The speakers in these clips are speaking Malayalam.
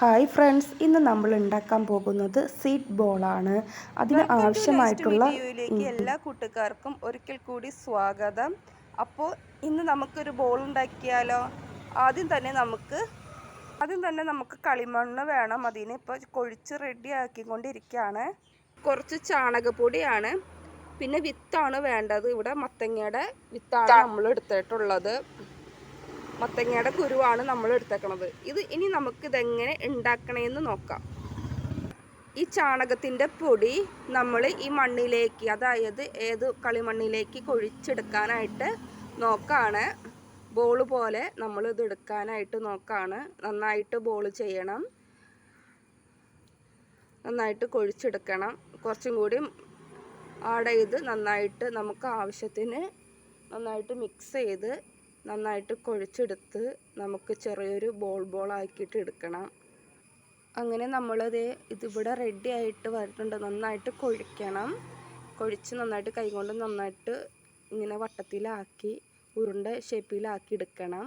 ഹായ് ഫ്രണ്ട്സ് ഇന്ന് നമ്മൾ ഉണ്ടാക്കാൻ പോകുന്നത് സീഡ് ബോളാണ് അതിന് ആവശ്യമായിട്ടുള്ള എല്ലാ കൂട്ടുകാർക്കും ഒരിക്കൽ കൂടി സ്വാഗതം. അപ്പോൾ ഇന്ന് നമുക്കൊരു ബോൾ ഉണ്ടാക്കിയാലോ? ആദ്യം തന്നെ നമുക്ക് ആദ്യം തന്നെ നമുക്ക് കളിമണ്ണ് വേണം. അതിന് ഇപ്പോൾ കൊഴിച്ച് റെഡി ആക്കിക്കൊണ്ടിരിക്കുകയാണ്. കുറച്ച് ചാണകപ്പൊടിയാണ്. പിന്നെ വിത്താണ് വേണ്ടത്. ഇവിടെ മത്തങ്ങയുടെ വിത്താണ് നമ്മൾ എടുത്തിട്ടുള്ളത്. മത്തങ്ങയുടെ കുരുവാണ് നമ്മൾ എടുത്തേക്കണത്. ഇത് ഇനി നമുക്ക് ഇതെങ്ങനെ ഉണ്ടാക്കണമെന്ന് നോക്കാം. ഈ ചാണകത്തിന്റെ പൊടി നമ്മൾ ഈ മണ്ണിലേക്ക് അതായത് ഏത് കളിമണ്ണിലേക്ക് കൊഴിച്ചെടുക്കാനായിട്ട് നോക്കാണ്. ബോൾ പോലെ നമ്മൾ ഇത് എടുക്കാനായിട്ട് നോക്കാണ്. നന്നായിട്ട് ബോൾ ചെയ്യണം. നന്നായിട്ട് കൊഴിച്ചെടുക്കണം. കുറച്ചും കൂടി ആഡ് ചെയ്ത് നന്നായിട്ട് നമുക്ക് ആവശ്യത്തിന് നന്നായിട്ട് മിക്സ് ചെയ്ത് നന്നായിട്ട് കുഴച്ചെടുത്ത് നമുക്ക് ചെറിയൊരു ബോൾ ബോൾ ആക്കിയിട്ട് എടുക്കണം. അങ്ങനെ നമ്മളത് ഇതിവിടെ റെഡി ആയിട്ട് വരുന്നുണ്ട് നന്നായിട്ട് കൊഴിക്കണം. കൊഴിച്ച് നന്നായിട്ട് കൈകൊണ്ട് നന്നായിട്ട് ഇങ്ങനെ വട്ടത്തിലാക്കി ഉരുണ്ട ഷേപ്പിലാക്കി എടുക്കണം.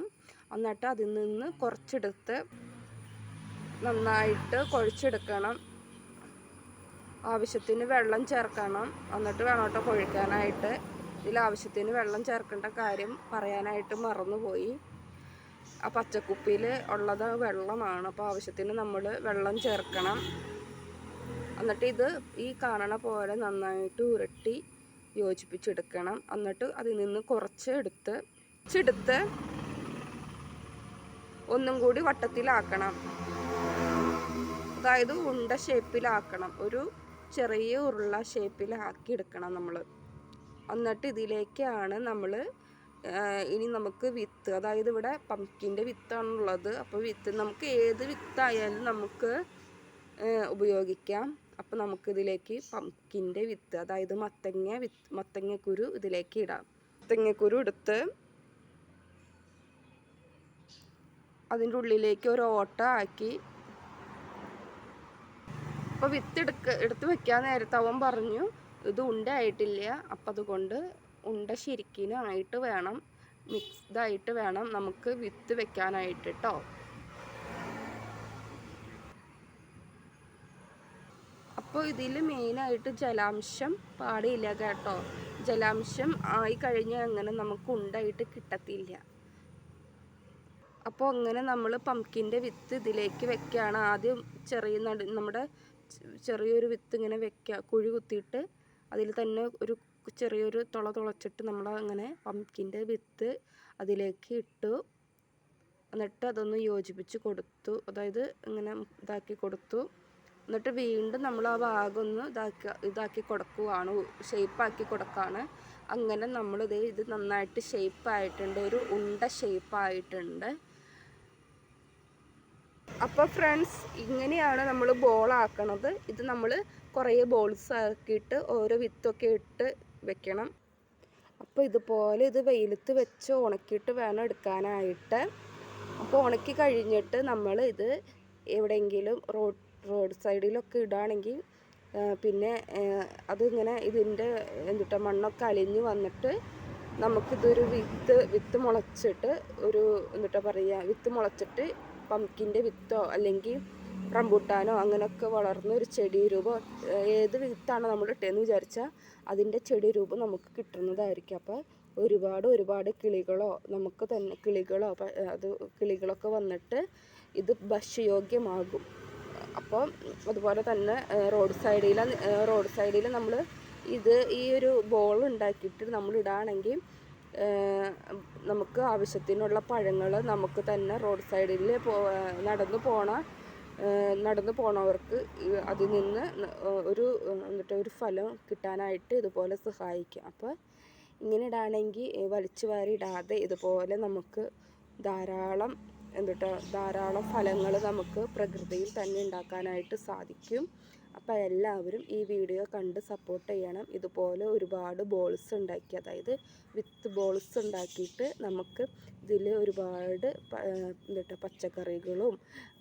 എന്നിട്ട് അതിൽ നിന്ന് കുറച്ചെടുത്ത് നന്നായിട്ട് കുഴച്ചെടുക്കണം. ആവശ്യത്തിന് വെള്ളം ചേർക്കണം. എന്നിട്ട് വേണം കേട്ടോ കൊഴിക്കാനായിട്ട്. ഇതിൽ ആവശ്യത്തിന് വെള്ളം ചേർക്കേണ്ട കാര്യം പറയാനായിട്ട് മറന്നുപോയി. ആ പച്ചക്കുപ്പിയിൽ ഉള്ളത് വെള്ളമാണ്. അപ്പോൾ ആവശ്യത്തിന് നമ്മൾ വെള്ളം ചേർക്കണം. എന്നിട്ട് ഇത് ഈ കാണണ പോലെ നന്നായിട്ട് ഉരട്ടി യോജിപ്പിച്ചെടുക്കണം. എന്നിട്ട് അതിൽ നിന്ന് കുറച്ച് എടുത്ത് കുറച്ചെടുത്ത് ഒന്നും കൂടി വട്ടത്തിലാക്കണം. അതായത് ഉണ്ട ഷേപ്പിലാക്കണം ഒരു ചെറിയ ഉരുള ഷേപ്പിലാക്കി എടുക്കണം നമ്മൾ. എന്നിട്ട് ഇതിലേക്കാണ് നമ്മൾ ഇനി നമുക്ക് വിത്ത്. അതായത് ഇവിടെ പംകിന്റെ വിത്താണുള്ളത്. അപ്പോൾ വിത്ത് നമുക്ക് ഏത് വിത്തായാലും നമുക്ക് ഉപയോഗിക്കാം. അപ്പോൾ നമുക്കിതിലേക്ക് പംകിന്റെ വിത്ത് അതായത് മത്തങ്ങ വിത്ത് മത്തങ്ങക്കുരു ഇതിലേക്ക് ഇടാം. മത്തങ്ങക്കുരു എടുത്ത് അതിന്റെ ഉള്ളിലേക്ക് ഒരു ഓട്ട ആക്കി. അപ്പോൾ വിത്ത് എടുക്ക എടുത്ത് വെക്കാൻ നേരത്തെ അവൻ പറഞ്ഞു ഇത് ഉണ്ട ആയിട്ടില്ല അപ്പം അതുകൊണ്ട് ഉണ്ട ശരിക്കിനായിട്ട് വേണം. മിക്സ്ഡായിട്ട് വേണം നമുക്ക് വിത്ത് വെക്കാനായിട്ട് കേട്ടോ അപ്പോൾ ഇതിൽ മെയിനായിട്ട് ജലാംശം പാടില്ല കേട്ടോ. ജലാംശം ആയി കഴിഞ്ഞാൽ അങ്ങനെ നമുക്ക് ഉണ്ടായിട്ട് കിട്ടത്തില്ല. അപ്പോൾ അങ്ങനെ നമ്മൾ പംകിന്റെ വിത്ത് ഇതിലേക്ക് വെക്കുകയാണ് ആദ്യം ചെറിയ നമ്മുടെ ചെറിയൊരു വിത്ത് ഇങ്ങനെ വെക്കുക കുഴി കുത്തിയിട്ട് അതിൽ തന്നെ ഒരു ചെറിയൊരു തുള തുളച്ചിട്ട് നമ്മൾ അങ്ങനെ പംകിന്റെ വിത്ത് അതിലേക്ക് ഇട്ടു. എന്നിട്ട് അതൊന്ന് യോജിപ്പിച്ച് കൊടുത്തു. അതായത് ഇങ്ങനെ ഇതാക്കി കൊടുത്തു. എന്നിട്ട് വീണ്ടും നമ്മൾ ആ ഭാഗം ഒന്ന് ഇതാക്കി ഇതാക്കി കൊടുക്കുവാണ്. ഷേപ്പാക്കി കൊടുക്കുകയാണ് അങ്ങനെ നമ്മളിത് ഇത് നന്നായിട്ട് ഷേപ്പായിട്ടുണ്ട്. ഒരു ഉണ്ട ഷേപ്പായിട്ടുണ്ട്. അപ്പോൾ ഫ്രണ്ട്സ് ഇങ്ങനെയാണ് നമ്മൾ ബോളാക്കണത് ഇത് നമ്മൾ കുറേ ബോൾസ് ആക്കിയിട്ട് ഓരോ വിത്തൊക്കെ ഇട്ട് വെക്കണം. അപ്പോൾ ഇതുപോലെ ഇത് വെയിലത്ത് വെച്ച് ഉണക്കിയിട്ട് വേണം എടുക്കാനായിട്ട്. അപ്പോൾ ഉണക്കി കഴിഞ്ഞിട്ട് നമ്മൾ ഇത് എവിടെയെങ്കിലും റോഡ് റോഡ് സൈഡിലൊക്കെ ഇടുകയാണെങ്കിൽ പിന്നെ അതിങ്ങനെ ഇതിന്റെ എന്തിട്ട മണ്ണൊക്കെ അലിഞ്ഞ് വന്നിട്ട് നമുക്കിതൊരു വിത്ത് വിത്ത് മുളച്ചിട്ട് ഒരു എന്നിട്ടാ പറയുക വിത്ത് മുളച്ചിട്ട് പമ്പിന്റെ വിത്തോ അല്ലെങ്കിൽ റംബൂട്ടാനോ അങ്ങനെയൊക്കെ വളർന്ന ഒരു ചെടി രൂപം ഏത് വിത്താണ് നമ്മൾ ഇട്ടതെന്ന് വിചാരിച്ചാൽ അതിന്റെ ചെടി രൂപം നമുക്ക് കിട്ടുന്നതായിരിക്കും. അപ്പോൾ ഒരുപാട് ഒരുപാട് കിളികളോ നമുക്ക് തന്നെ കിളികളോ അത് കിളികളൊക്കെ വന്നിട്ട് ഇത് ഭക്ഷ്യയോഗ്യമാകും. അപ്പോൾ അതുപോലെ തന്നെ റോഡ് സൈഡിൽ റോഡ് സൈഡിൽ നമ്മൾ ഇത് ഈ ഒരു ബോൾ ഉണ്ടാക്കിയിട്ട് നമ്മൾ ഇടുകയാണെങ്കിൽ നമുക്ക് ആവശ്യത്തിനുള്ള പഴങ്ങൾ നമുക്ക് തന്നെ റോഡ് സൈഡിൽ പോ നടന്നു പോണ നടന്നു പോണവർക്ക് അതിൽ നിന്ന് ഒരു എന്നിട്ട് ഒരു ഫലം കിട്ടാനായിട്ട് ഇതുപോലെ സഹായിക്കും. അപ്പോൾ ഇങ്ങനെ ഇടാണെങ്കിൽ വലിച്ചു വാരി ഇടാതെ ഇതുപോലെ നമുക്ക് ധാരാളം എന്നിട്ട് ധാരാളം ഫലങ്ങൾ നമുക്ക് പ്രകൃതിയിൽ തന്നെ ഉണ്ടാക്കാനായിട്ട് സാധിക്കും. അപ്പോൾ എല്ലാവരും ഈ വീഡിയോ കണ്ട് സപ്പോർട്ട് ചെയ്യണം. ഇതുപോലെ ഒരുപാട് ബോൾസ് ഉണ്ടാക്കി. അതായത് വിത്ത് ബോൾസ് ഉണ്ടാക്കിയിട്ട് നമുക്ക് ഇതിൽ ഒരുപാട് എന്താ പച്ചക്കറികളും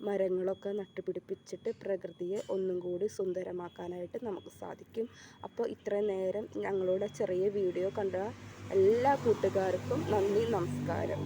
മരങ്ങളൊക്കെ നട്ടുപിടിപ്പിച്ചിട്ട് പ്രകൃതിയെ ഒന്നും കൂടി സുന്ദരമാക്കാനായിട്ട് നമുക്ക് സാധിക്കും. അപ്പോൾ ഇത്രയും നേരം ഞങ്ങളുടെ ചെറിയ വീഡിയോ കണ്ട എല്ലാ കൂട്ടുകാർക്കും നന്ദി നമസ്കാരം.